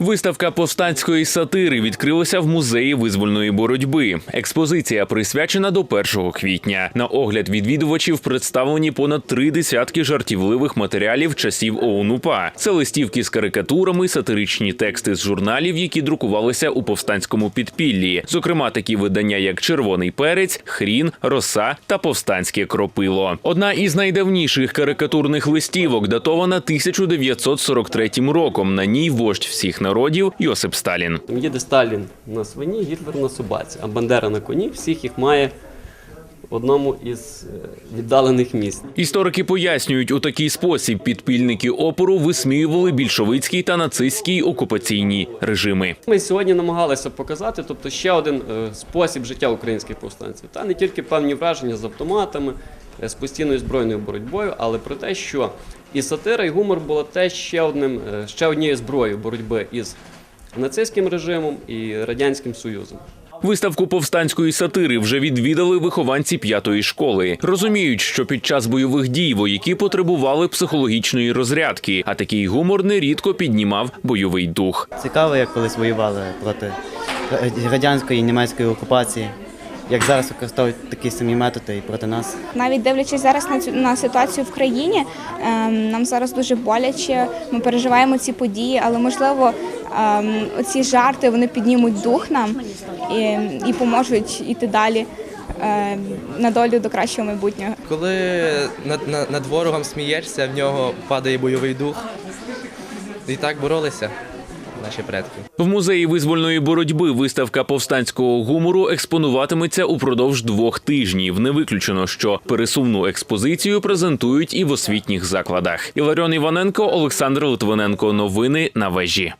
Виставка повстанської сатири відкрилася в музеї визвольної боротьби. Експозиція присвячена до 1 квітня. На огляд відвідувачів представлені понад три десятки жартівливих матеріалів часів ОУН-УПА. Це листівки з карикатурами, сатиричні тексти з журналів, які друкувалися у повстанському підпіллі. Зокрема, такі видання, як Червоний перець, Хрін, Роса та Повстанське кропило. Одна із найдавніших карикатурних листівок датована 1943 роком. На ній вождь всіх народів Йосип Сталін. Їде Сталін на свині, Гітлер на собаці, а Бандера на коні. Всіх їх має одному із е, віддалених міст. Історики пояснюють, у такий спосіб підпільники опору висміювали більшовицький та нацистський окупаційні режими. Ми сьогодні намагалися показати, тобто ще один е, спосіб життя українських повстанців. Та не тільки певні враження з автоматами, е, з постійною збройною боротьбою, але про те, що і сатира, і гумор було теж ще одним, ще однією зброєю боротьби із нацистським режимом і радянським союзом. Виставку повстанської сатири вже відвідали вихованці п'ятої школи. Розуміють, що під час бойових дій вояки потребували психологічної розрядки, а такий гумор нерідко піднімав бойовий дух. Цікаво, як колись воювали проти радянської і німецької окупації. Як зараз використовують такі самі методи і проти нас. Навіть дивлячись зараз на цю на ситуацію в країні, ем, нам зараз дуже боляче. Ми переживаємо ці події, але можливо оці жарти вони піднімуть дух нам і, і поможуть іти далі ем, на долю до кращого майбутнього. Коли над, над, над ворогом смієшся, в нього падає бойовий дух. І так боролися наші предки. В музеї визвольної боротьби виставка повстанського гумору експонуватиметься упродовж двох тижнів. Не виключено, що пересувну експозицію презентують і в освітніх закладах. Іларіон Іваненко, Олександр Литвиненко. Новини на вежі.